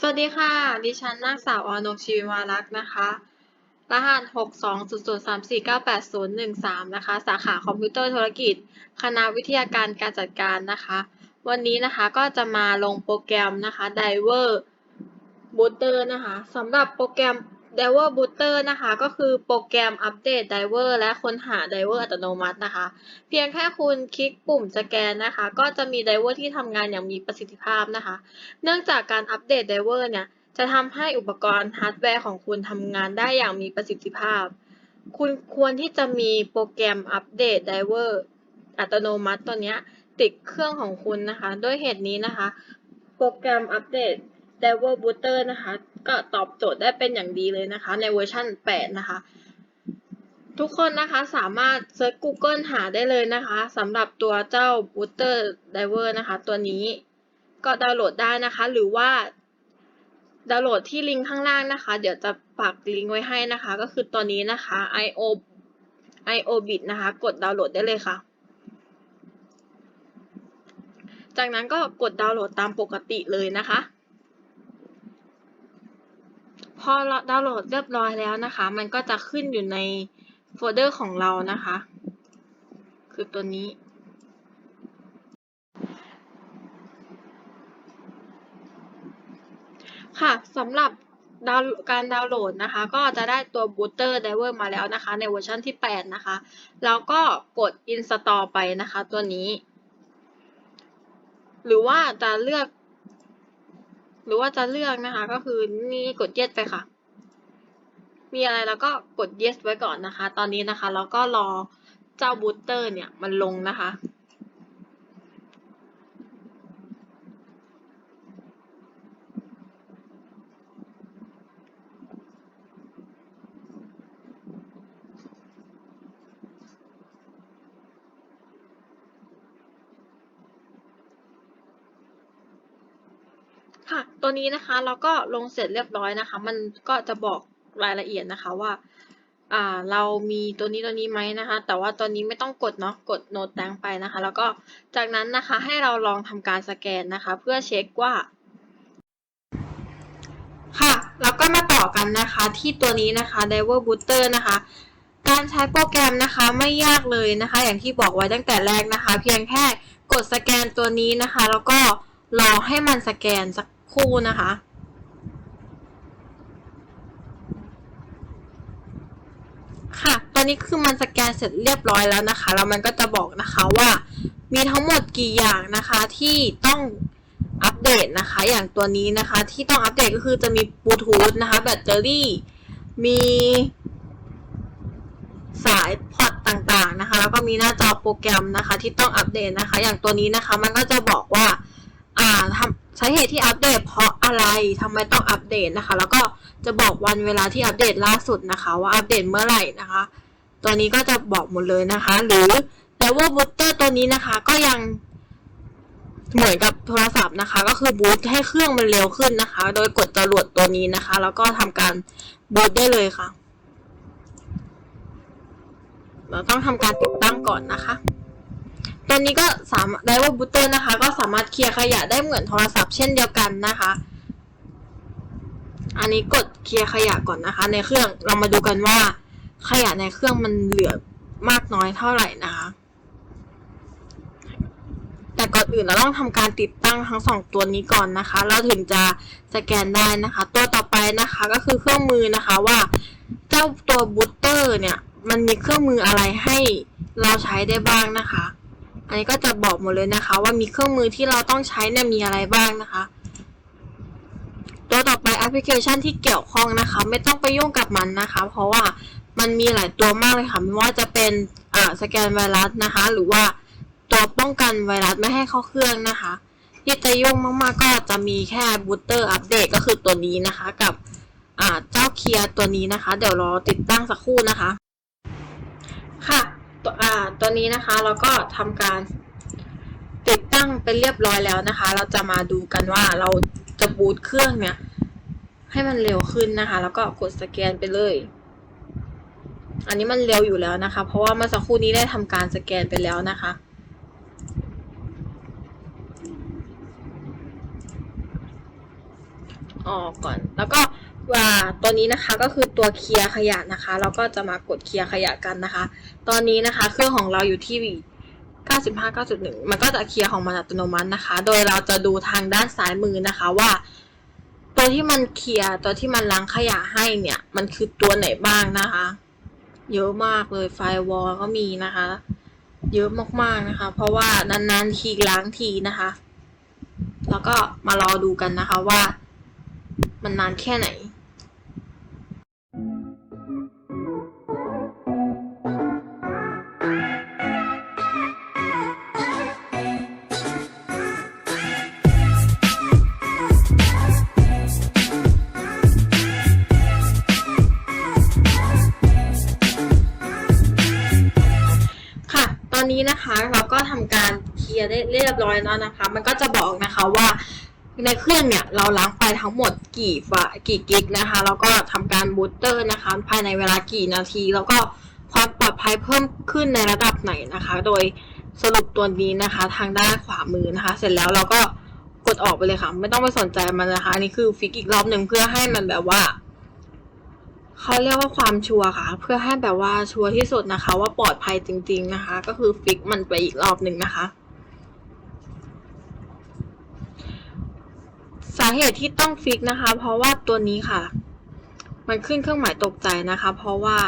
สวัสดีค่ะ ดิฉันนางสาวอนงชีวิวารักษ์นะคะ รหัส 62003498013 นะคะ สาขาคอมพิวเตอร์ธุรกิจ คณะวิทยาการการจัดการนะคะ วันนี้นะคะก็จะมาลงโปรแกรมนะคะ Diver Booter นะคะ สำหรับโปรแกรม Diver Booter นะคะ ก็คือโปรแกรมอัปเดต Diver และค้นหา Diver อัตโนมัตินะคะ เพียงแค่คุณคลิกปุ่มสแกนนะคะ ก็จะมี Diver ที่ทำงานอย่างมีประสิทธิภาพนะคะ เนื่องจากการอัปเดต Diver เนี่ยจะทำให้อุปกรณ์ฮาร์ดแวร์ของคุณทำงานได้อย่างมีประสิทธิภาพ คุณควรที่จะมีโปรแกรมอัปเดต Diver อัตโนมัติตัวเนี้ยติดเครื่องของคุณนะคะ ด้วยเหตุนี้นะคะ โปรแกรมอัปเดต Diver Booter นะคะ ก็ตอบโจทย์ได้เป็นอย่างดีเลยนะคะ ในเวอร์ชัน8 นะคะ ทุกคนนะคะสามารถเซิร์ช Google หาได้เลยนะคะสำหรับตัวเจ้า Booter Diver นะคะ ตัวนี้ก็ดาวน์โหลดได้นะคะ หรือว่าดาวน์โหลดที่ลิงก์ข้างล่างนะคะ เดี๋ยวจะปักลิงก์ไว้ให้นะคะ ก็คือตัวนี้นะคะ io iobit นะคะ กดดาวน์โหลดได้เลยค่ะ จากนั้นก็กดดาวน์โหลดตามปกติเลยนะคะ อเราดาวน์โหลดเรียบร้อยแล้วนะคะ มันก็จะขึ้นอยู่ในโฟลเดอร์ของเรานะคะ คือตัวนี้ ค่ะสำหรับดาวน์การดาวน์โหลดนะคะ ก็จะได้ตัว Booter Diver มาแล้วนะคะ ในเวอร์ชันที่ 8 นะคะ แล้วก็กด Install ไปนะคะ ตัวนี้ หรือว่าจะเลือก หรือว่าจะเลือกนะคะ ก็คือนี่กด Yes ไปค่ะ มีอะไรแล้วก็กด yes ไว้ก่อนนะคะ ตอนนี้นะคะแล้วก็รอเจ้าบูตเตอร์เนี่ยมันลงนะคะ ค่ะ ตัวนี้นะคะเราก็ลงเสร็จเรียบร้อยนะคะ มันก็จะบอกรายละเอียดนะคะว่าอ่าเรามีตัวนี้ตัวนี้ไหมนะคะ แต่ว่าตัวนี้ไม่ต้องกดเนาะกดโน้ตแตงไปนะคะ แล้วก็จากนั้นนะคะให้เราลองทำการสแกนนะคะ เพื่อเช็คว่า ค่ะ แล้วก็มาต่อกันนะคะที่ตัวนี้นะคะ Diver Booster นะคะ การใช้โปรแกรมนะคะไม่ยากเลยนะคะ อย่างที่บอกไว้ตั้งแต่แรกนะคะ เพียงแค่กดสแกนตัวนี้นะคะ แล้วก็รอให้มันสแกนสัก คู่นะคะ ค่ะ ตอนนี้คือมันสแกนเสร็จเรียบร้อยแล้วนะคะ แล้วมันก็จะบอกนะคะว่ามีทั้งหมดกี่อย่างนะคะที่ต้องอัปเดตนะคะ อย่างตัวนี้นะคะที่ต้องอัปเดตก็คือจะมีบลูทูธนะคะแบตเตอรี่ มีสายพอร์ตต่างๆนะคะ แล้วก็มีหน้าจอโปรแกรมนะคะ ที่ต้องอัปเดตนะคะ อย่างตัวนี้นะคะ มันก็จะบอกว่า อ่าทำ สาเหตุที่อัปเดตเพราะอะไรทำไมต้องอัปเดตนะคะ แล้วก็จะบอกวันเวลาที่อัปเดตล่าสุดนะคะ ว่าอัปเดตเมื่อไหร่นะคะ ตัวนี้ก็จะบอกหมดเลยนะคะ หรือแต่ว่าบูตเตอร์ตัวนี้นะคะ ก็ยังเหมือนกับโทรศัพท์นะคะ ก็คือบูตให้เครื่องมันเร็วขึ้นนะคะ โดยกดจรวดตัวนี้นะคะ แล้วก็ทำการบูตได้เลยค่ะ เราต้องทำการติดตั้งก่อนนะคะ ตัวนี้ก็สามารถได้ว่าบูตเตอร์นะคะ ก็สามารถเคลียร์ขยะได้เหมือนโทรศัพท์เช่นเดียวกันนะคะ อันนี้กดเคลียร์ขยะก่อนนะคะ ในเครื่องเรามาดูกันว่า ขยะในเครื่องมันเหลือมากน้อยเท่าไหร่นะคะ แต่ก่อนอื่นเราต้องทำการติดตั้งทั้งสองตัวนี้ก่อนนะคะ เราถึงจะสแกนได้นะคะ ตัวต่อไปนะคะก็คือเครื่องมือนะคะว่าเจ้าตัวบูตเตอร์เนี่ยมันมีเครื่องมืออะไรให้เราใช้ได้บ้างนะคะ อันนี้ก็จะบอกหมดเลยนะคะ ว่ามีเครื่องมือที่เราต้องใช้เนี่ยมีอะไรบ้างนะคะตัวต่อไปแอปพลิเคชันที่เกี่ยวข้องนะคะ ไม่ต้องไปยุ่งกับมันนะคะ เพราะว่ามันมีหลายตัวมากเลยค่ะไม่ว่าจะเป็นอ่าสแกนไวรัสนะคะ หรือว่าตัวป้องกันไวรัสไม่ให้เข้าเครื่องนะคะ ที่จะยุ่งมากๆก็จะมีแค่บูตเตอร์อัปเดตก็คือตัวนี้นะคะ กับอ่าเจ้าเคลียร์ตัวนี้นะคะ เดี๋ยวรอติดตั้งสักครู่นะคะ ตัวอ่าตัวนี้นะคะเราก็ทำการติดตั้งเป็นเรียบร้อยแล้วนะคะ เราจะมาดูกันว่าเราจะบูตเครื่องเนี่ย ให้มันเร็วขึ้นนะคะ แล้วก็กดสแกนไปเลย อันนี้มันเร็วอยู่แล้วนะคะ เพราะว่าเมื่อสักครู่นี้ได้ทำการสแกนไปแล้วนะคะออกก่อน แล้วก็ว่าตัวนี้นะคะก็คือตัวเคลียร์ขยะนะคะ เราก็จะมากดเคลียร์ขยะกันนะคะ ตอนนี้นะคะ เครื่องของเราอยู่ที่95 9.1 มันก็จะเคลียร์ของมันอัตโนมัตินะคะ โดยเราจะดูทางด้านซ้ายมือนะคะว่า ตัวที่มันเคลียร์ตัวที่มันล้างขยะให้เนี่ย มันคือตัวไหนบ้างนะคะ เยอะมากเลยไฟวอลก็มีนะคะ เยอะมากๆนะคะ เพราะว่านานๆทีล้างทีนะคะ แล้วก็มารอดูกันนะคะว่า มันนานแค่ไหน อนนี้นะคะเราก็ทำการเคลียร์ได้เรียบร้อยแล้วนะคะ มันก็จะบอกนะคะว่าในเครื่องเนี่ยเราล้างไฟทั้งหมดกี่ฝากี่กิกนะคะแล้วก็ทำการบูตเตอร์นะคะ ภายในเวลากี่นาที แล้วก็ความปลอดภัยเพิ่มขึ้นในระดับไหนนะคะ โดยสรุปตัวนี้นะคะ ทางด้านขวามือนะคะ เสร็จแล้วเราก็กดออกไปเลยค่ะ ไม่ต้องไปสนใจมันนะคะ อันนี้คือฟิกอีกรอบหนึ่งเพื่อให้มันแบบว่า เขาเรียกว่าความชัวร์ค่ะ เพื่อให้แบบว่าชัวร์ที่สุดนะคะ ว่าปลอดภัยจริง ๆนะคะ ก็คือฟิกมันไปอีกรอบหนึ่งนะคะสาเหตุที่ต้องฟิกนะคะ เพราะว่าตัวนี้ค่ะ มันขึ้นเครื่องหมายตกใจนะคะ เพราะว่า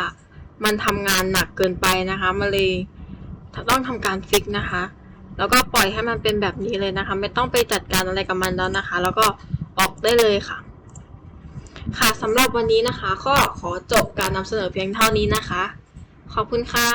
มันทำงานหนักเกินไปนะคะมันเลยต้องทำการฟิกนะคะ แล้วก็ปล่อยให้มันเป็นแบบนี้เลยนะคะ ไม่ต้องไปจัดการอะไรกับมันแล้วนะคะ แล้วก็ออกได้เลยค่ะ ค่ะสำหรับวันนี้นะคะ ก็ขอจบการนำเสนอเพียงเท่านี้นะคะ ขอบคุณค่ะ